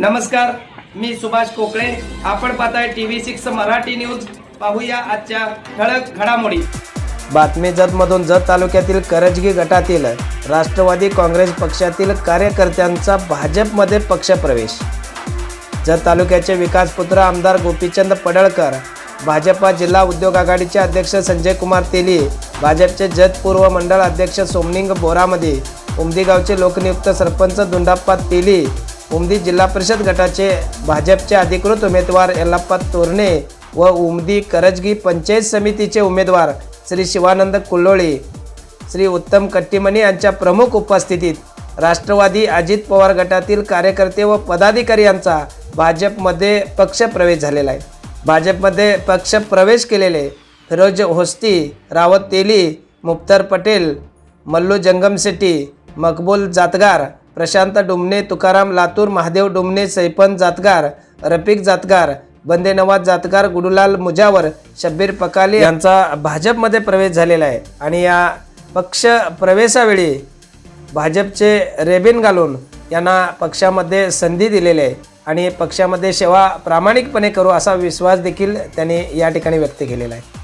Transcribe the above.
नमस्कार मी सुभाष कोकळे आपण पाहताय T V six Marathi news. पाहूया आजच्या ठळक घडामोडी. बातमी जतमधून जत तालुक्यातील करजगी गटातील राष्ट्रवादी काँग्रेस पक्षातील कार्यकर्त्यांचा भाजपमध्ये पक्षप्रवेश. जत तालुक्याचे विकासपुत्र आमदार गोपीचंद पडळकर भाजपा जिल्हा उद्योग आघाडीचे अध्यक्ष संजय कुमार तेली भाजपचे जत पूर्व मंडळ अध्यक्ष सोमनिंग बोरामध्ये उमदेगावचे लोकनियुक्त सरपंच दुंडाप्पा तेली उमदी जिल्हा परिषद गटाचे भाजपचे अधिकृत उमेदवार यल्लाप्पा तोरणे व उमदी करजगी पंचायत समितीचे उमेदवार श्री शिवानंद कुल्लोळी श्री उत्तम कट्टीमणी यांच्या प्रमुख उपस्थितीत राष्ट्रवादी अजित पवार गटातील कार्यकर्ते व पदाधिकारी यांचा भाजपमध्ये पक्षप्रवेश झालेला आहे. भाजपमध्ये पक्षप्रवेश केलेले फिरोज होस्ती रावत तेली मुफ्तर पटेल मल्लू जंगम शेट्टी मकबूल जातगार प्रशांत डुमणे तुकाराम लातूर महादेव डुमणे सैपन जातगार रफिक जातगार बंदे नवाज जातगार गुडुलाल मुजावर शब्बीर पकाले यांचा भाजपमध्ये प्रवेश झालेला आहे. आणि या पक्ष प्रवेशावेळी भाजपचे रेबिन घालून यांना पक्षामध्ये संधी दिलेली आहे. आणि पक्षामध्ये सेवा प्रामाणिकपणे करू असा विश्वास देखील त्यांनी या ठिकाणी व्यक्त केलेला आहे.